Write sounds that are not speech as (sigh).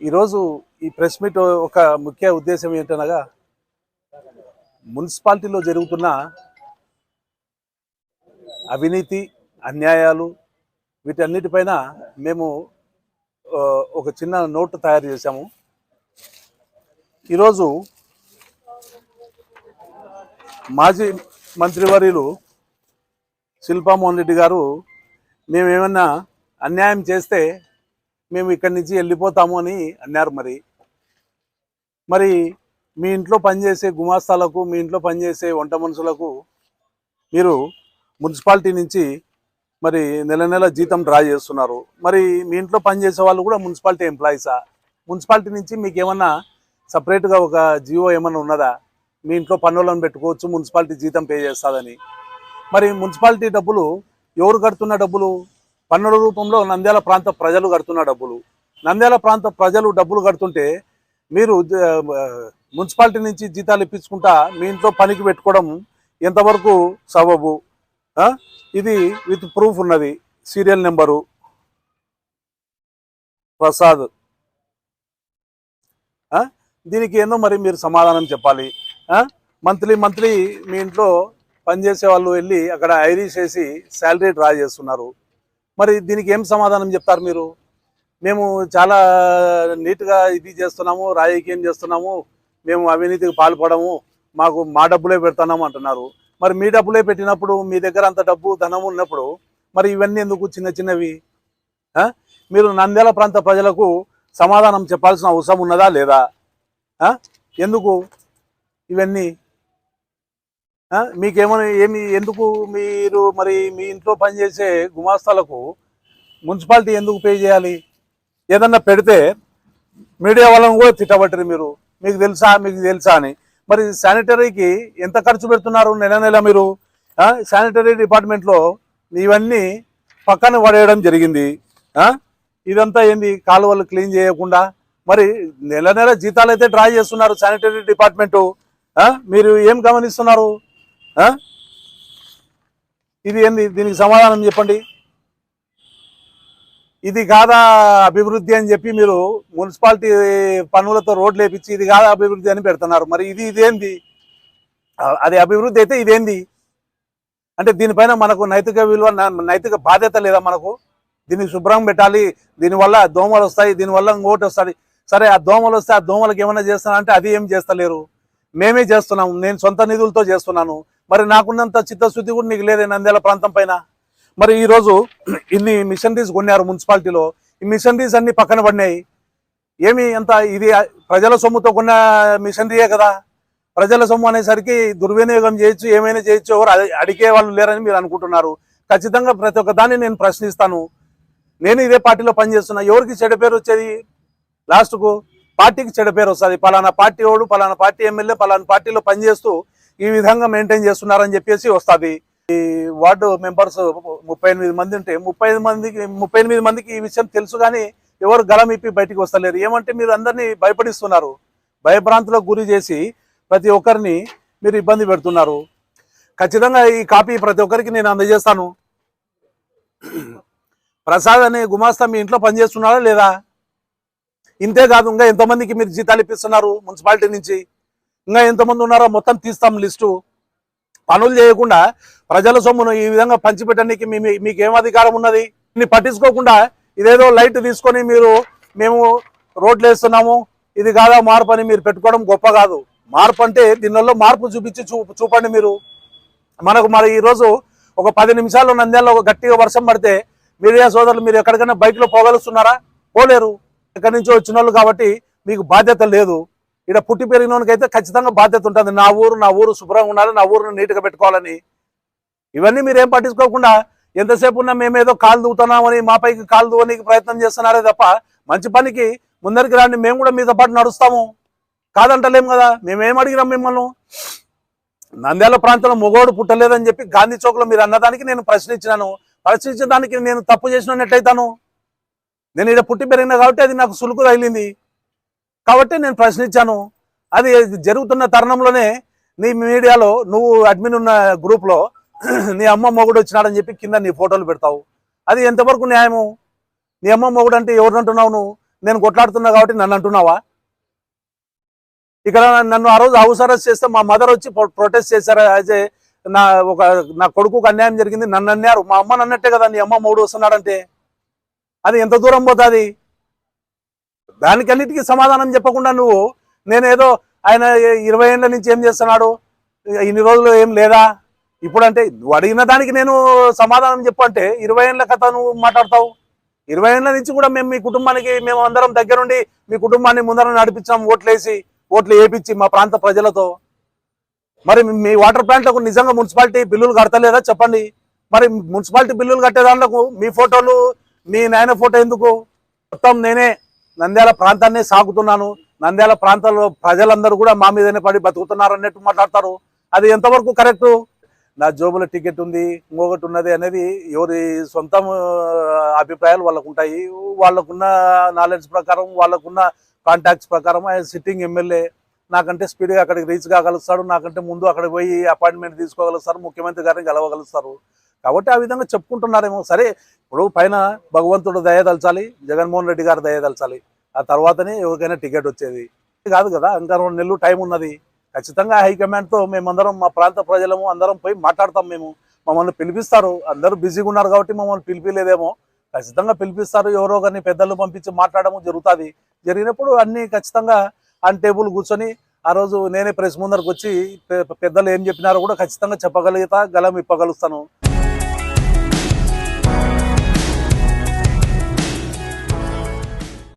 ఈరోజు ఈ press meet ఒక ముఖ్య ఉద్దేశం ఏంటనగా మున్సిపాలిటీలో జరుగుతున్న అవినీతి అన్యాయాలు వీటన్నిటిపైన మేము ఒక చిన్న నోట్ తయారు చేశాము. ఈరోజు మాజీ మంత్రివర్యులు శిల్పామోహన్ రెడ్డి గారు మేము ఏమన్నా అన్యాయం చేస్తే మేము ఇక్కడి నుంచి వెళ్ళిపోతాము అని అన్నారు మరి. మరి మీ ఇంట్లో పనిచేసే గుమాస్తాలకు మీ ఇంట్లో పనిచేసే వంట మనుషులకు మీరు మున్సిపాలిటీ నుంచి మరి నెల నెల జీతం డ్రా చేస్తున్నారు. మరి మీ ఇంట్లో పనిచేసే వాళ్ళు కూడా మున్సిపాలిటీ ఎంప్లాయీసా మున్సిపాలిటీ నుంచి మీకు ఏమన్నా సపరేట్గా ఒక జియో ఏమన్నా ఉన్నదా? మీ ఇంట్లో పన్నులను పెట్టుకోవచ్చు మున్సిపాలిటీ జీతం పే చేస్తుందని. మరి మున్సిపాలిటీ డబ్బులు ఎవరు కడుతున్న డబ్బులు? పన్నుల రూపంలో నంద్యాల ప్రాంత ప్రజలు కడుతున్న డబ్బులు. నంద్యాల ప్రాంత ప్రజలు డబ్బులు కడుతుంటే మీరు మున్సిపాలిటీ నుంచి జీతాలు ఇప్పించుకుంటా మీ ఇంట్లో పనికి పెట్టుకోవడం ఎంతవరకు సబబు? ఇది విత్ ప్రూఫ్ ఉన్నది. Serial number. ప్రసాద్. దీనికి ఏందో మరి మీరు సమాధానం చెప్పాలి. మంత్లీ మంత్లీ మీ ఇంట్లో పనిచేసే వాళ్ళు వెళ్ళి అక్కడ ఐరీస్ వేసి శాలరీ డ్రా చేస్తున్నారు. మరి దీనికి ఏం సమాధానం చెప్తారు మీరు? మేము చాలా నీట్గా ఇది చేస్తున్నాము రాజకీయం చేస్తున్నాము మేము అవినీతికి పాల్పడము మాకు మా డబ్బులే పెడుతున్నాము అంటున్నారు. మరి మీ డబ్బులే పెట్టినప్పుడు మీ దగ్గర అంత డబ్బు ధనం ఉన్నప్పుడు మరి ఇవన్నీ ఎందుకు చిన్న చిన్నవి? మీరు నంద్యాల ప్రాంత ప్రజలకు సమాధానం చెప్పాల్సిన అవసరం ఉన్నదా లేదా? ఎందుకు ఇవన్నీ? మీకేమైనా ఏమి ఎందుకు మీరు మరి మీ ఇంట్లో పనిచేసే గుమాస్తాలకు మున్సిపాలిటీ ఎందుకు పే చేయాలి? ఏదన్నా పెడితే మీడియా వాళ్ళని కూడా తిట్టబట్టరు మీరు. మీకు తెలుసా మీకు తెలుసా అని. మరి శానిటరీకి ఎంత ఖర్చు పెడుతున్నారు నెల నెల మీరు? శానిటరీ డిపార్ట్మెంట్లో ఇవన్నీ పక్కన పడేయడం జరిగింది. ఇదంతా ఏంది? కాలువలు క్లీన్ చేయకుండా? మరి నెల నెల జీతాలు అయితే డ్రా చేస్తున్నారు శానిటరీ డిపార్ట్మెంటు. మీరు ఏం గమనిస్తున్నారు? ఇది ఏంది? దీనికి సమాధానం చెప్పండి. ఇది కాదా అభివృద్ధి అని చెప్పి మీరు మున్సిపాలిటీ పనులతో రోడ్లు వేపించి ఇది కాదా అభివృద్ధి అని పెడుతున్నారు. మరి ఇది ఇదేంది? అది అభివృద్ధి అయితే ఇదేంది? అంటే దీనిపైన మనకు నైతిక విలువ నైతిక బాధ్యత లేదా మనకు? దీన్ని శుభ్రం పెట్టాలి. దీనివల్ల దోమలు వస్తాయి. దీనివల్ల ఇంకోటి వస్తుంది. సరే ఆ దోమలు వస్తే ఆ దోమలకు ఏమైనా చేస్తానంటే అది ఏం చేస్తలేరు. మేమే చేస్తున్నాం నేను సొంత నిధులతో చేస్తున్నాను. మరి నాకున్నంత చిత్తశుద్ధి కూడా నీకు లేదే నంద్యాల ప్రాంతం పైన. మరి ఈరోజు ఇన్ని మిషనరీస్ కొన్నారు మున్సిపాలిటీలో. ఈ మిషనరీస్ అన్ని పక్కన పడినాయి. ఏమి అంత ఇది ప్రజల సొమ్ముతో కొన్న మిషనరీయే కదా. ప్రజల సొమ్ము అనేసరికి దుర్వినియోగం చేయొచ్చు ఏమైనా చేయొచ్చు ఎవరు అడిగే వాళ్ళు లేరని మీరు అనుకుంటున్నారు. ఖచ్చితంగా ప్రతి ఒక్క దాన్ని నేను ప్రశ్నిస్తాను. నేను ఇదే పార్టీలో పనిచేస్తున్నా. ఎవరికి చెడ పేరు వచ్చేది? లాస్ట్కు పార్టీకి చెడ పేరు వస్తుంది. పలానా పార్టీ వాడు పలానా పార్టీ ఎమ్మెల్యే పలానా పార్టీలో పనిచేస్తూ ఈ విధంగా మెయింటైన్ చేస్తున్నారని చెప్పేసి వస్తుంది. ఈ వార్డు మెంబర్స్ ముప్పై ఎనిమిది మంది ఉంటే ముప్పై ఐదు మందికి ముప్పై ఎనిమిది మందికి ఈ విషయం తెలుసు కానీ ఎవరు గలం ఇప్పి బయటికి వస్తలేరు. ఏమంటే మీరు అందరినీ భయపడిస్తున్నారు. భయభ్రాంతులకు గురి చేసి ప్రతి ఒక్కరిని మీరు ఇబ్బంది పెడుతున్నారు. ఖచ్చితంగా ఈ కాపీ ప్రతి ఒక్కరికి నేను అందజేస్తాను. ప్రసాద్ అనే గుమాస్తా మీ ఇంట్లో పనిచేస్తున్నారా లేదా? ఇంతే కాదు ఇంకా ఎంతోమందికి మీరు జీతాలు ఇప్పిస్తున్నారు మున్సిపాలిటీ నుంచి. ఇంకా ఎంతమంది ఉన్నారో మొత్తం తీస్తాం లిస్టు. పనులు చేయకుండా ప్రజల సొమ్మును ఈ విధంగా పంచిపెట్టడానికి మీ మీకు అధికారం ఉన్నది? ఇన్ని పట్టించుకోకుండా ఇదేదో లైట్ తీసుకొని మీరు మేము రోడ్లు వేస్తున్నాము. ఇది కాదా మార్పు అని మీరు పెట్టుకోవడం గొప్ప కాదు. మార్పు అంటే దీనిలో మార్పు చూపించి చూపండి మీరు. మనకు మరి ఈరోజు ఒక పది నిమిషాలు నంద్యాలలో ఒక గట్టిగా వర్షం పడితే మీడియా సోదరులు మీరు ఎక్కడికైనా బైక్లో పోగలుస్తున్నారా? పోలేరు. ఎక్కడి నుంచో వచ్చిన వాళ్ళు కాబట్టి మీకు బాధ్యత లేదు. ఇక్కడ పుట్టి పెరిగినోనికి అయితే ఖచ్చితంగా బాధ్యత ఉంటుంది. నా ఊరు నా ఊరు శుభ్రంగా ఉండాలి నా ఊరుని నీట్గా పెట్టుకోవాలని. ఇవన్నీ మీరేం పట్టించుకోకుండా ఎంతసేపు ఉన్నా మేమేదో కాలు దూతున్నామని మా పైకి కాలు దూవనికి ప్రయత్నం చేస్తున్నారే తప్ప మంచి పనికి ముందరికి రాండి. మేము కూడా మీతో పాటు నడుస్తాము. కాదంటలేం కదా? మేమేం అడిగినాం మిమ్మల్ని? నంద్యాల ప్రాంతంలో మొగోడు పుట్టలేదని చెప్పి గాంధీ చౌక్లో మీరు అన్నదానికి నేను ప్రశ్నించినాను. ప్రశ్నించడానికి నేను తప్పు చేసినట్టయితాను నేను ఇక్కడ పుట్టి పెరిగినా కాబట్టి అది నాకు సులుకు తగిలింది. కాబట్టి నేను ప్రశ్నించాను. అది జరుగుతున్న తరుణంలోనే నీ మీడియాలో నువ్వు అడ్మిన్ ఉన్న గ్రూప్లో (clears throat) నీ అమ్మ మొగుడు వచ్చినాడని చెప్పి కింద నీ ఫోటోలు పెడతావు. అది ఎంతవరకు న్యాయము? నీ అమ్మ మొగుడు అంటే ఎవరిని అంటున్నావు నువ్వు? నేను కొట్లాడుతున్నా కాబట్టి నన్ను అంటున్నావా? ఇక్కడ నన్ను ఆ రోజు హౌస్ అరెస్ట్ చేస్తే మా మదర్ వచ్చి ప్రొటెస్ట్ చేశారు. యాజ్ ఏ నా ఒక నా కొడుకుకు అన్యాయం జరిగింది. నన్ను అన్నారు. మా అమ్మ అన్నట్టే కదా నీ అమ్మ మొగుడు వస్తున్నాడంటే. అది ఎంత దూరం పోతుంది? దానికన్నిటికీ సమాధానం చెప్పకుండా నువ్వు నేనేదో ఆయన ఇరవై ఏళ్ళ నుంచి ఏం చేస్తున్నాడు? ఇన్ని రోజులు ఏం లేదా? ఇప్పుడంటే నువ్వు అడిగిన దానికి నేను సమాధానం చెప్పంటే ఇరవై ఏళ్ళ కథ నువ్వు మాట్లాడతావు. ఇరవై ఏళ్ళ నుంచి కూడా మేము మీ కుటుంబానికి మేము అందరం దగ్గరుండి మీ కుటుంబాన్ని ముందర నడిపించాం ఓట్లేసి ఓట్లు వేపించి మా ప్రాంత ప్రజలతో. మరి మీ వాటర్ ప్లాంట్లకు నిజంగా మున్సిపాలిటీ బిల్లులు కడతలేదా చెప్పండి. మరి మున్సిపాలిటీ బిల్లులు కట్టే దాంట్లో మీ ఫోటోలు మీ నాయన ఫోటో ఎందుకు? మొత్తం నేనే నంద్యాల ప్రాంతాన్ని సాగుతున్నాను. నంద్యాల ప్రాంతంలో ప్రజలందరూ కూడా మా మీదనే పడి బతుకుతున్నారు అన్నట్టు మాట్లాడతారు. అది ఎంతవరకు కరెక్ట్? నా జోబులో టికెట్ ఉంది ఇంకొకటి ఉన్నది అనేది ఎవరి సొంత అభిప్రాయాలు వాళ్ళకు ఉంటాయి. వాళ్ళకున్న నాలెడ్జ్ ప్రకారం వాళ్ళకున్న కాంటాక్ట్స్ ప్రకారం ఆయన సిట్టింగ్ ఎమ్మెల్యే. నాకంటే స్పీడ్గా అక్కడికి రీచ్ కాగలుగుతాడు నాకంటే ముందు అక్కడికి పోయి అపాయింట్మెంట్ తీసుకోగలుగుతారు ముఖ్యమంత్రి గారిని గెలవగలుగుతారు కాబట్టి ఆ విధంగా చెప్పుకుంటున్నారేమో. సరే ఇప్పుడు పైన భగవంతుడు దయదలచాలి జగన్మోహన్ రెడ్డి గారు దయదలచాలి ఆ తర్వాతనే ఎవరికైనా టికెట్ వచ్చేది. కాదు కదా ఇంకా రెండు నెలలు టైం ఉన్నది. ఖచ్చితంగా హైకమాండ్తో మేమందరం మా ప్రాంత ప్రజలము అందరం పోయి మాట్లాడతాం మేము. మమ్మల్ని పిలిపిస్తారు. అందరూ బిజీగా ఉన్నారు కాబట్టి మమ్మల్ని పిలిపిలేదేమో. ఖచ్చితంగా పిలిపిస్తారు. ఎవరో కానీ పెద్దలు పంపించి మాట్లాడము జరుగుతుంది. జరిగినప్పుడు అన్ని ఖచ్చితంగా అన్ టేబుల్ కూర్చొని ఆ రోజు నేనే ప్రెస్ ముందరకు వచ్చి పెద్దలు ఏం చెప్పినారో కూడా ఖచ్చితంగా చెప్పగలుగుతా గలం ఇప్పగలుగుతాను